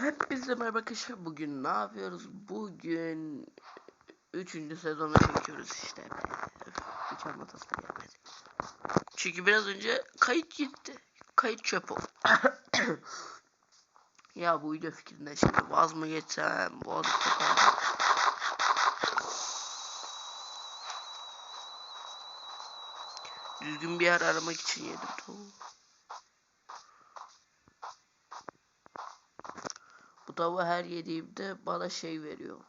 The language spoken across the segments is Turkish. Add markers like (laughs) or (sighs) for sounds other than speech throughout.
Hepinize merhaba arkadaşlar. Bugün ne yapıyoruz? Bugün 3. sezonu çekiyoruz işte. Hiç anlatası da gelmedi. Çünkü biraz önce kayıt gitti. Kayıt çöp (coughs) ya bu video fikrinde şimdi vaz mı geçsem, boğazlıkta kaldım. Düzgün bir yer aramak için yedim tavuğu. Tavuğu her yediğimde bana şey veriyor.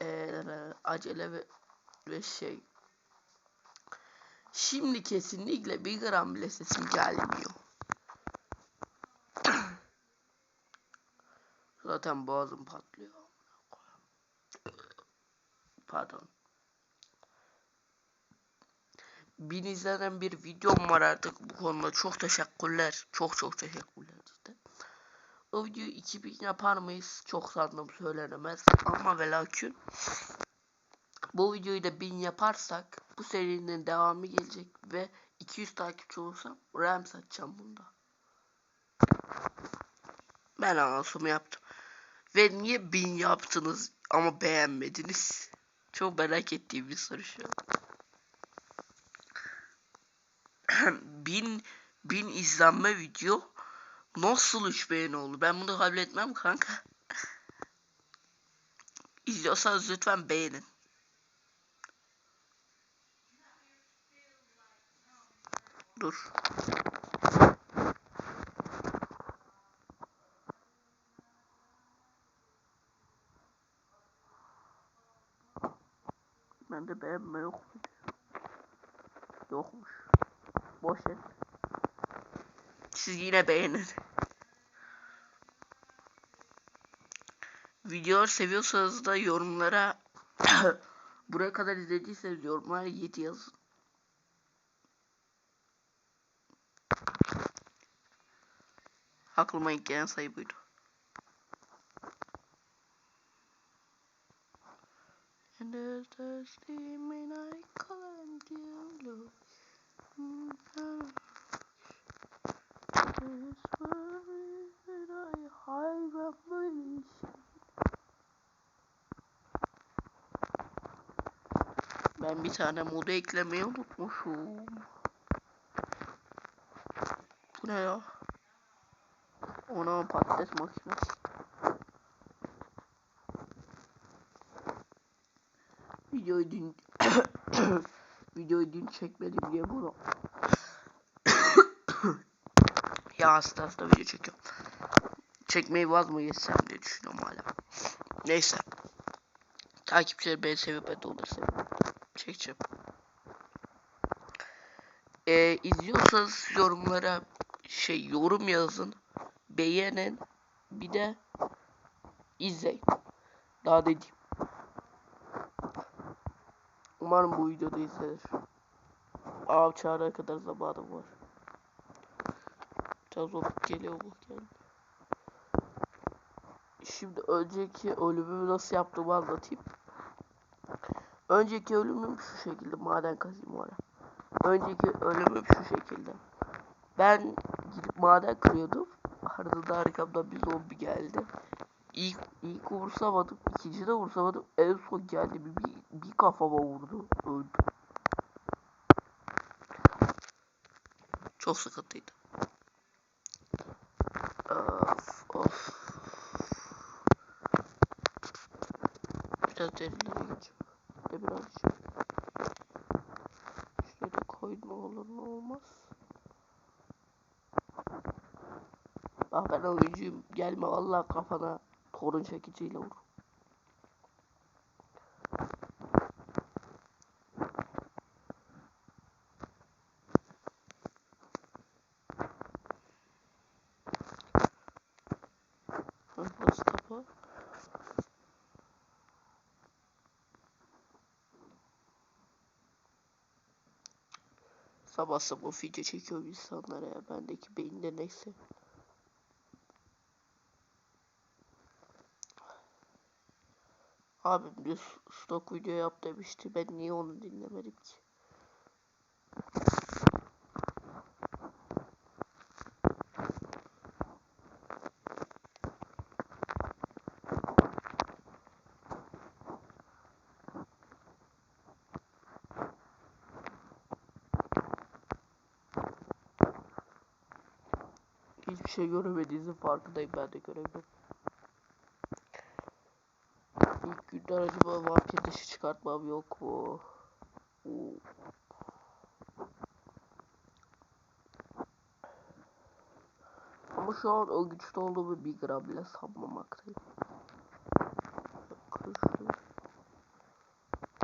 Ee, acele ve, ve şey. Şimdi kesinlikle bir gram bile sesim gelmiyor. (clears throat) Zaten boğazım patlıyor. Pardon. Bin izlenen bir videom var artık bu konuda. Çok teşekkürler. Çok çok teşekkürler cidden. O videoyu 2000 yapar mıyız? Çok sandım söylenemez. Ama ve lakin bu videoyu da 1000 yaparsak bu serinin devamı gelecek ve 200 takipçi olursam RAM satacağım bunda. Ben anonsumu yaptım. Ve niye 1000 yaptınız ama beğenmediniz? Çok merak ettiğim bir soru şu an. (clears throat) 1000 1000 izlenme video Nasıl 3 beğeni oldu? Ben bunu kabul etmem kanka. (laughs) İzliyorsanız lütfen beğenin. Dur. Ben de beğenme yok mu? Yokmuş. Boş et. Siz yine beğenin. Videoları seviyorsanız da yorumlara (coughs) buraya kadar izlediyseniz yorumlara 7 yazın. Aklıma ilk gelen sayı buydu. And the steam and I can't you Ben bir tane modu eklemeyi unutmuşum. Bu ne ya? Ona patates makinesi. Videoyu dün (coughs) videoyu dün çekmedim diye bunu. (coughs) ya hasta hasta video çekiyorum. Çekmeyi vaz mı geçsem diye düşünüyorum hala. Neyse. Takipçiler beni sevip onları seviyorum çekeceğim. Ee, izliyorsanız yorumlara şey yorum yazın. Beğenin. Bir de izleyin. Daha ne diyeyim. Umarım bu videoda izlenir. Av çağrına kadar zamanım var. Biraz olup geliyor bu geldi. Şimdi önceki ölümümü nasıl yaptığımı anlatayım. Önceki ölümüm şu şekilde maden kazayım oraya. Önceki ölümüm şu şekilde. Ben gidip maden kırıyordum. Ardından arkamdan bir zombi geldi. İlk, ilk vursamadım. ikinci de vursamadım. En son geldi bir, bir, bir kafama vurdu. Öldüm. Çok sıkıntıydı. Of of. Biraz derinlere geçiyorum de birazcık. Şuraya da koy ne olur ne olmaz. Bak ben oyuncuyum. Gelme vallahi kafana torun çekiciyle vur. Sabah sabah video çekiyor insanlara ya. Bendeki beyinde neyse. Abim bir stok video yap demişti. Ben niye onu dinlemedim ki? Hiçbir şey göremediğinizin farkındayım ben de göremiyorum. Günden acaba vampir dışı çıkartmam yok mu? Ama şu an o güçte olduğumu bir gram bile sanmamaktayım.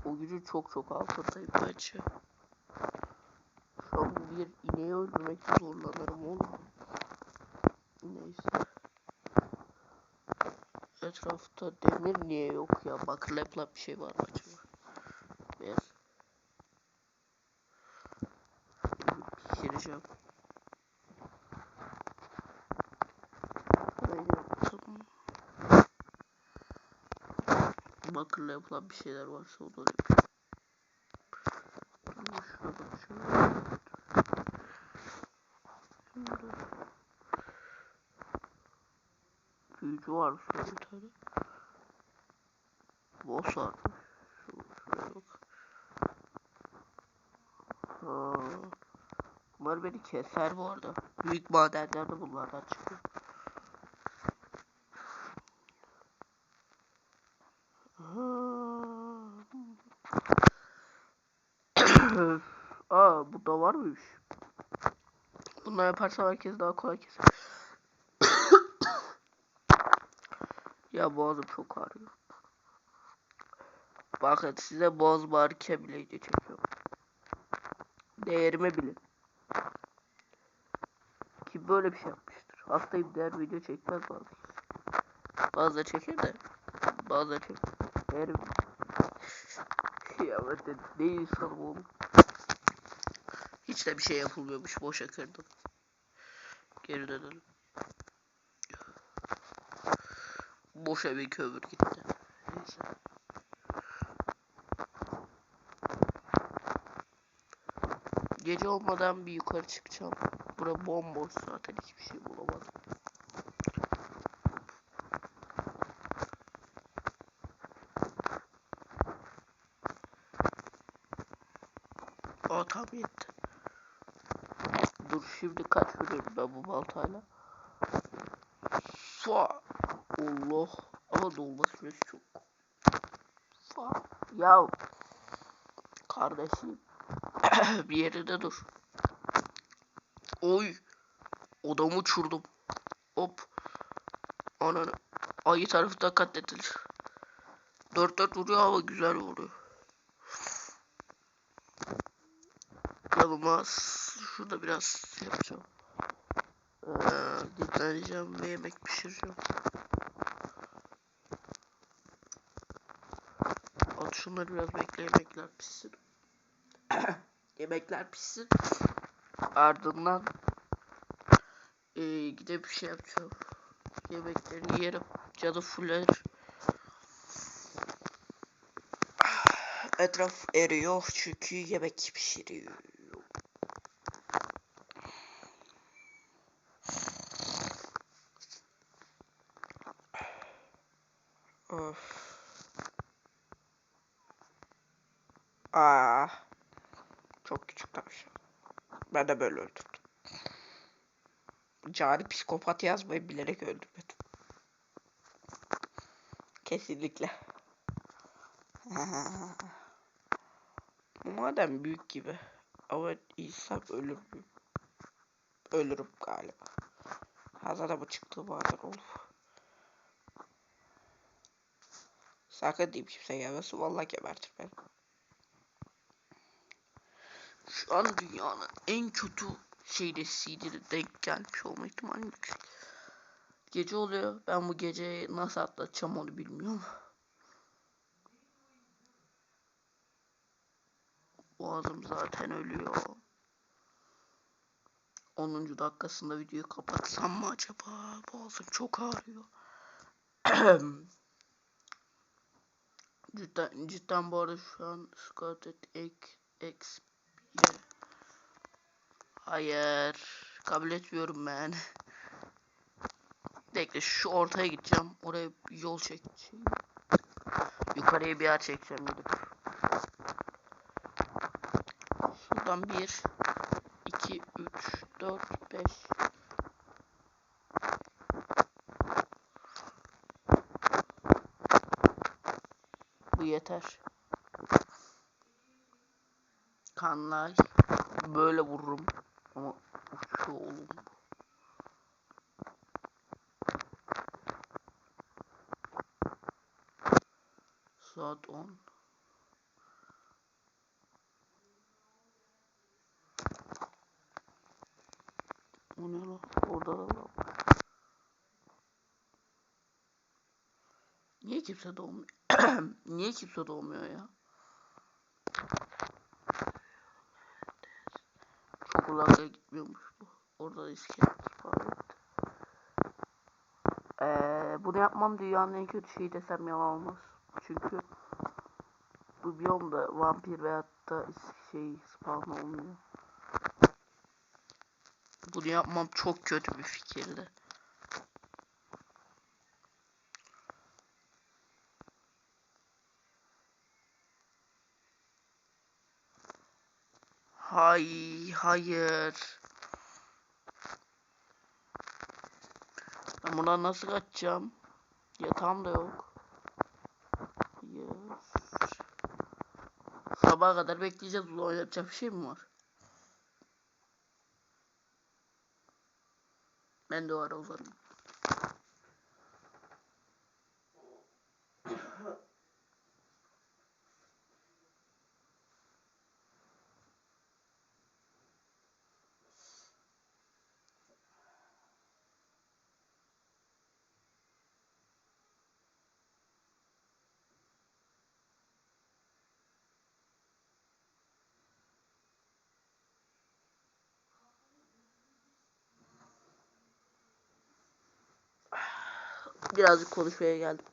O gücün çok çok altındayım bence. Şu an bir ineği öldürmekte zorlanırım oğlum. Neyse. Etrafta demir niye yok ya? Bak lap lap bir şey var mı acaba? Ver. Pişireceğim. Bakırla yapılan bir şeyler varsa onları yapayım. Dur, Şuna bakacağım. Şimdi. Büyücü var şurada bir tane. Boss var. Şu, şuraya bak. Ha. Bunlar beni keser bu arada. Büyük madenlerde bunlardan çıkıyor. Aa (coughs) bu da var mıymış? Bunları yaparsam herkes daha kolay keser. Ya boğazım çok ağrıyor. Bakın size boğaz bağırırken bile video çekiyorum. Değerimi bilin. Kim böyle bir şey yapmıştır? Hastayım der video çekmez bazı. Bazıları çeker de bazıları çekmez. Değerimi ya ben de ne insanım oğlum. Hiç de bir şey yapılmıyormuş. Boşa kırdım. Geri dönelim. Boşa bir kömür gitti. Neyse. Gece olmadan bir yukarı çıkacağım. Bura bomboş zaten hiçbir şey bulamadım. Aa tam yetti. Dur şimdi kaç vuruyorum ben bu baltayla. Fa. Allah. Ama dolma süresi çok. Ya. Kardeşim. (clears throat) bir yerinde dur. Oy. Odamı uçurdum. Hop. Ananı. Ayı tarafı da katledilir. Dört dört vuruyor ama güzel vuruyor. Yanıma şurada biraz yapacağım. Ee, dinleneceğim ve yemek pişireceğim. At şunları biraz bekle yemekler pişsin. (coughs) yemekler pişsin. Ardından ee, gidip bir şey yapacağım. Yemeklerini yerim. Cadı fuller. (sighs) Etraf eriyor çünkü yemek pişiriyor. Of. Aa. Çok küçük tavşan. De böyle öldürdüm. Cari psikopat yazmayı bilerek öldürmedim. Kesinlikle. Bu (laughs) madem büyük gibi. Ama insan ölür mü? Ölürüm galiba. Ha zaten bu çıktığı bazen olur. Sakın diyeyim kimse gelmesin. Vallahi gebertir beni. Şu an dünyanın en kötü şeydesiydi denk gelmiş olma ihtimali yüksek. Gece oluyor. Ben bu geceyi nasıl atlatacağım onu bilmiyorum. Boğazım zaten ölüyor. 10. dakikasında videoyu kapatsam mı acaba? Boğazım çok ağrıyor. (clears throat) cidden, cidden bu arada şu an Scarlet X Hayır. Kabul etmiyorum ben. Bekle şu ortaya gideceğim. Oraya yol çekeceğim. Yukarıya bir yer çekeceğim gidip. Şuradan 1 2 3 4 5 Bu yeter. Kanlay. Böyle vururum. Ama uçuyor oğlum. Saat 10. O ne lan? Orada da lan. Niye kimse doğmuyor? (coughs) Niye kimse doğmuyor ya? Uzakta gitmiyormuş bu. Orada da iskelet var. Ee, bunu yapmam dünyanın en kötü şeyi desem yalan olmaz. Çünkü bu biyomda vampir veyahut da şey spawn olmuyor. Bunu yapmam çok kötü bir fikirdi. Hay hayır. Ben buradan nasıl kaçacağım? Yatağım da yok. Hayır. Sabaha kadar bekleyeceğiz. Ulan oynatacak bir şey mi var? Ben de o ara uzanayım. Birazcık konuşmaya geldim.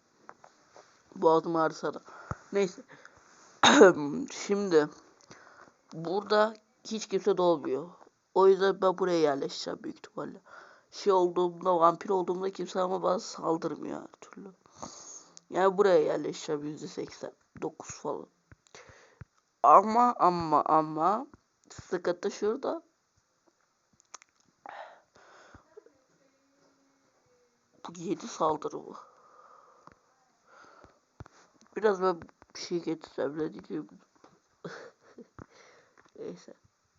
Boğazım ağrısa da. Neyse. (clears throat) Şimdi burada hiç kimse doğmuyor. O yüzden ben buraya yerleşeceğim büyük ihtimalle. Şey olduğumda, vampir olduğumda kimse ama bana saldırmıyor her türlü. Yani buraya yerleşeceğim yüzde seksen dokuz falan. Ama ama ama sıkıntı şurada. 7 saldırı bu. Biraz ben bir şey getirsem ne diyeceğim. (laughs) Neyse.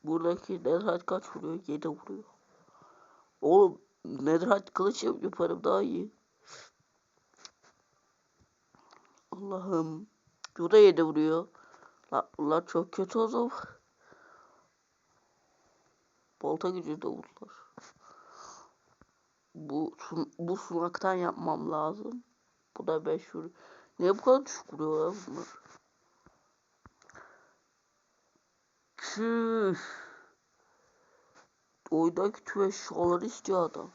Buradaki Netherite kaç vuruyor? 7 vuruyor. Oğlum Netherite kılıç yap- yaparım daha iyi. Allah'ım. Bu da 7 vuruyor. Lan bunlar çok kötü o zaman. Bolta gücü de vururlar. Bu, sun- bu sunaktan yapmam lazım. Bu da 5 vuruyor. Niye bu kadar düşük vuruyor ya bunlar? Tüh. Oydaki tüm eşyaları istiyor adam.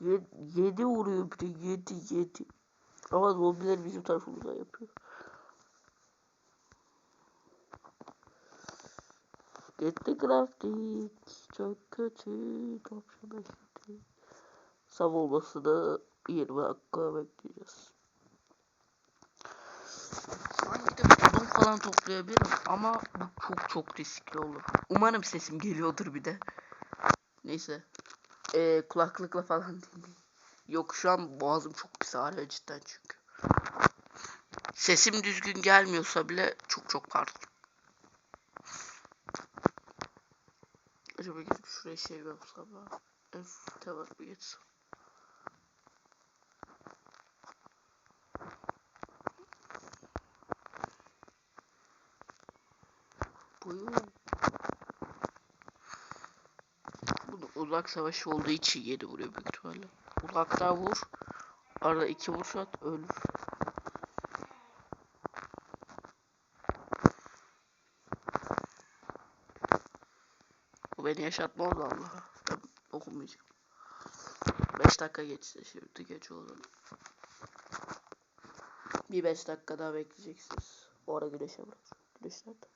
Ye- Yedi vuruyor bir de yedi yedi. Ama zombiler bizim tarafımıza yapıyor. Gitti crafting. Çok kötü. Topşana gitti. Sabah olmasını 20 dakika bekleyeceğiz. Sanki odun falan toplayabilirim ama bu çok çok riskli olur. Umarım sesim geliyordur bir de. Neyse. Ee, kulaklıkla falan (laughs) dinleyin. Yok şu an boğazım çok pis ağrıyor cidden çünkü. Sesim düzgün gelmiyorsa bile çok çok pardon. Acaba gidip şuraya şey yapsam ya. Enstitüte var bir geçsem. Buyur. Bu da uzak savaşı olduğu için yedi vuruyor büyük ihtimalle. Uzakta vur. Arada iki vuruş at ölür. Beni yaşatmaz Allah'a. Ben okumayacağım. 5 dakika geçti şimdi geç oldu. Bir 5 dakika daha bekleyeceksiniz. O ara güneşe bırak. Güneş nerede?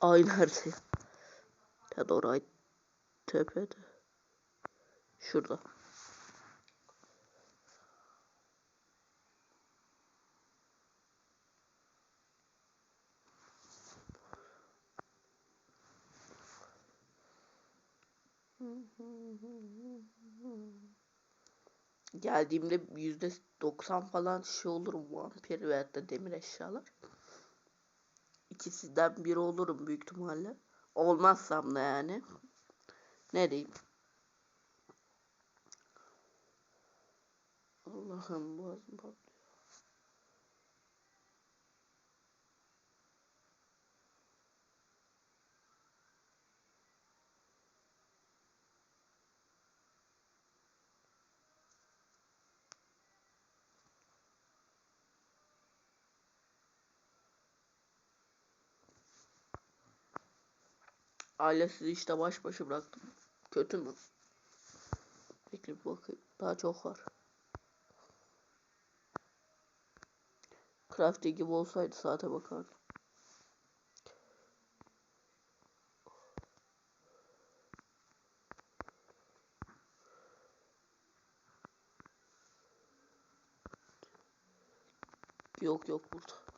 Ay nerede ya? Ya doğru ay tepede. Şurada. Geldiğimde yüzde 90 falan şey olurum vampir veyahut da demir eşyalar. İkisinden biri olurum büyük ihtimalle. Olmazsam da yani. Ne diyeyim? Allah'ım boğazım patlıyor. Ailesiz işte baş başa bıraktım. Kötü mü? Bekle bir bakayım. Daha çok var. Crafty gibi olsaydı saate bakardım. Yok yok burada.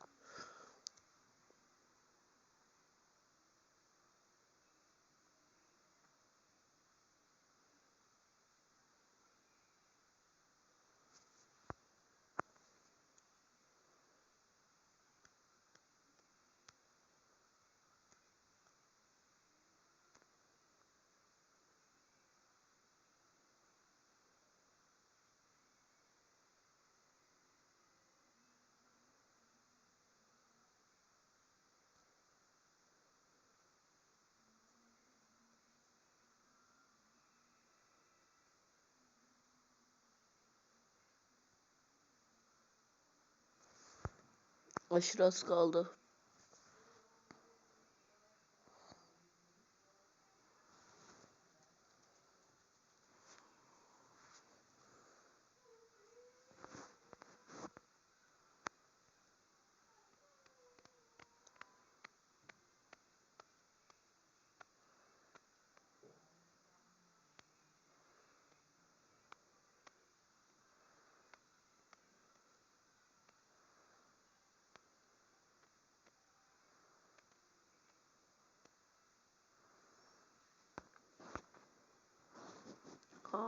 Aşırı az kaldı.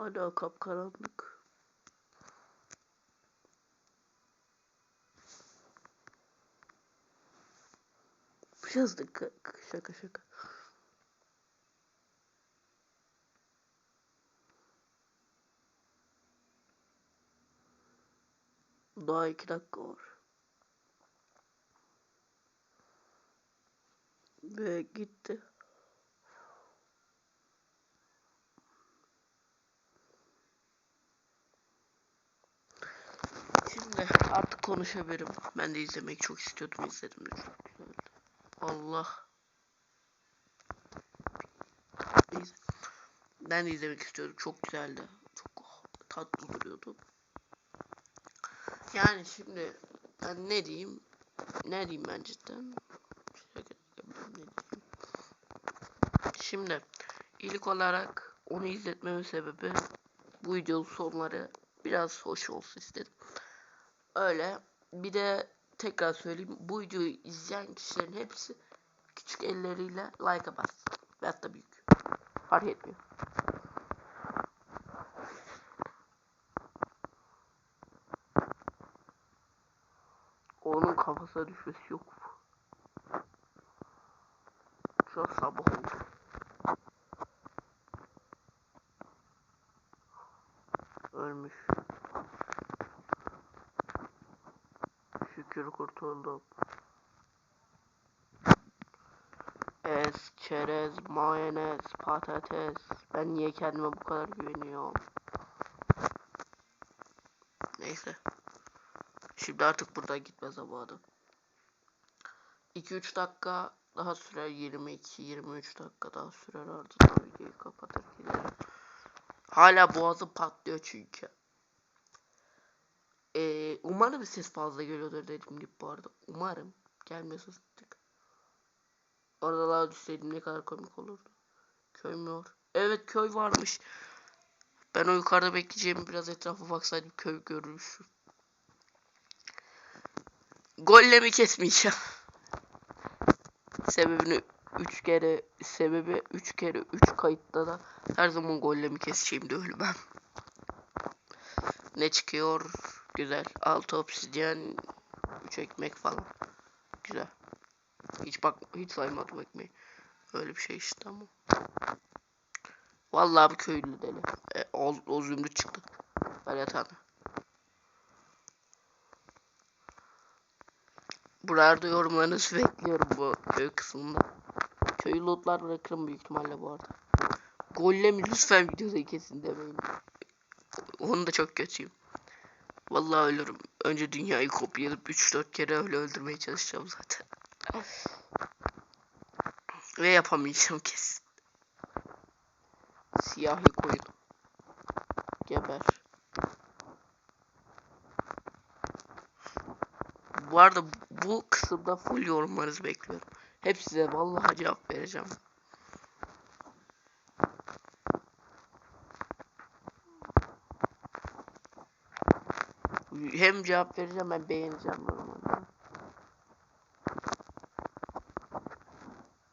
Hala kapkaranlık. Biraz da k- k- şaka şaka. Daha iki dakika var. Ve gitti. Şimdi artık konuşabilirim. Ben de izlemek çok istiyordum. izledim. Allah. Ben de izlemek istiyordum. Çok güzeldi. Çok tatlı duruyordu. Yani şimdi ben ne diyeyim? Ne diyeyim ben cidden? Şimdi ilk olarak onu izletmemin sebebi bu videonun sonları biraz hoş olsun istedim. Öyle. Bir de tekrar söyleyeyim. Bu videoyu izleyen kişilerin hepsi küçük elleriyle like'a bas. Veyahut da büyük. Fark etmiyor. Onun kafasına düşmesi yok. Şu an sabah oldu. Şükür kurtuldum. Es, çerez, mayonez, patates. Ben niye kendime bu kadar güveniyorum? Neyse. Şimdi artık buradan gitme zamanı. 2-3 dakika daha sürer 22-23 dakika daha sürer ardından videoyu kapatır. Hala boğazım patlıyor çünkü. Umarım ses fazla geliyordur dediğim gibi bu arada. Umarım gelmiyorsa sıktık. Oralara düşseydim ne kadar komik olurdu. Köy mü var? Evet köy varmış. Ben o yukarıda bekleyeceğim biraz etrafa baksaydım köy görürüz. Gollemi kesmeyeceğim. (laughs) Sebebini 3 kere sebebi 3 kere 3 kayıtta da her zaman gollemi keseceğim de ölmem. Ne çıkıyor? Güzel. 6 obsidyen, 3 ekmek falan. Güzel. Hiç bak hiç saymadım ekmeği. Öyle bir şey işte ama. Vallahi bir köylü deli. E, o, o zümrüt çıktı. Ver yatağını. Buralarda yorumlarınızı (laughs) bekliyorum bu köy kısmında. Köyü lootlar bırakırım büyük ihtimalle bu arada. Gollemi lütfen videoda kesin demeyin. Onu da çok kötüyüm. Vallahi ölürüm. Önce dünyayı kopyalayıp 3-4 kere öyle öldürmeye çalışacağım zaten. Ve yapamayacağım kesin. Siyahi koyun. Geber. Bu arada bu kısımda full yorumlarınızı bekliyorum. Hep size vallahi cevap vereceğim. Hem cevap vereceğim hem beğeneceğim yorumları.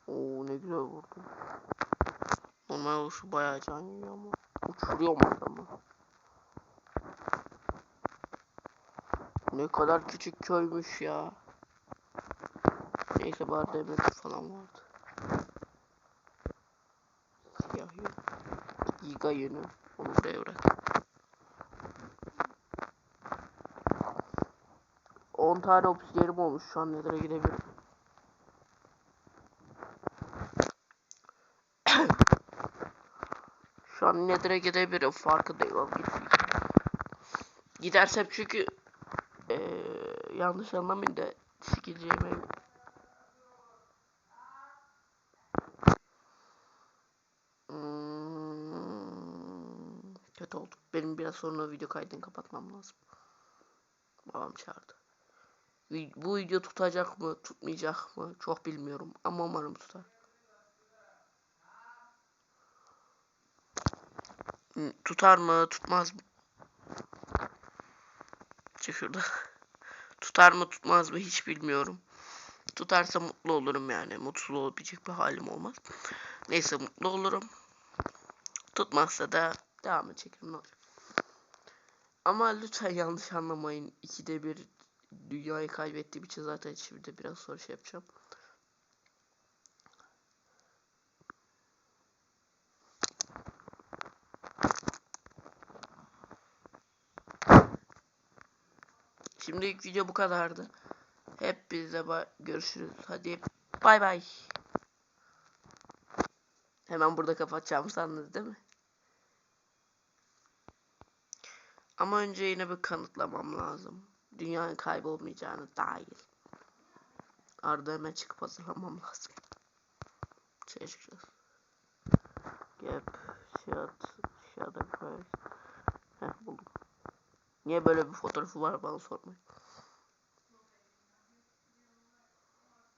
Oo ne güzel vurdu. Normal oluşu bayağı can yiyor ama. Uçuruyor mu adamı? Ne kadar küçük köymüş ya. Neyse bari demir falan vardı. Siyah yün. Giga yünü. Onu buraya bırak. Tane obsidyenim olmuş şu an nether'a gidebilirim. (coughs) Şu an nether'a gidebilirim farkındayım ama gitmeyeceğim. Gidersem çünkü eee, yanlış anlamayın da sikileceğime Hmm, kötü oldu. Benim biraz sonra video kaydını kapatmam lazım. Babam çağırdı. Bu video tutacak mı, tutmayacak mı çok bilmiyorum ama umarım tutar. Tutar mı, tutmaz mı? Çık şurada. (laughs) Tutar mı, tutmaz mı hiç bilmiyorum. Tutarsa mutlu olurum yani. Mutsuz olabilecek bir halim olmaz. Neyse mutlu olurum. Tutmazsa da devam çekelim ne. Ama lütfen yanlış anlamayın. İkide bir dünyayı kaybettiğim için zaten şimdi biraz sonra şey yapacağım. Şimdilik video bu kadardı. Hep ba- görüşürüz. Hadi bay bay. Hemen burada kapatacağımı sandınız değil mi? Ama önce yine bir kanıtlamam lazım. Dünyanın kaybolmayacağını dair. Arada hemen çıkıp hazırlamam lazım. Gap, shot, shadow price. Heh buldum. Niye böyle bir fotoğrafı var bana sormayın.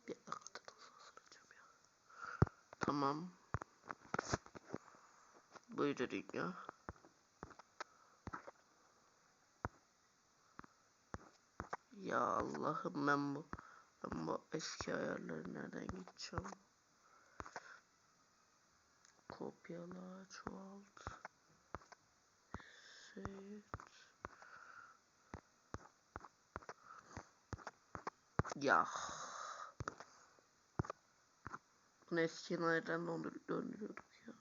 Bir dakika hazırlayacağım ya. Tamam. Buydu dünya. Ya Allah'ım ben bu ben bu eski ayarları nereden gideceğim? Kopyala, çoğalt. Set. Ya. Bunu eski ayardan döndür döndürüyorduk ya.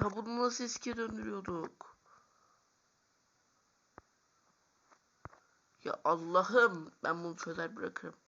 Ya bunu nasıl eskiye döndürüyorduk? Ya Allah'ım ben bunu çözer bırakırım.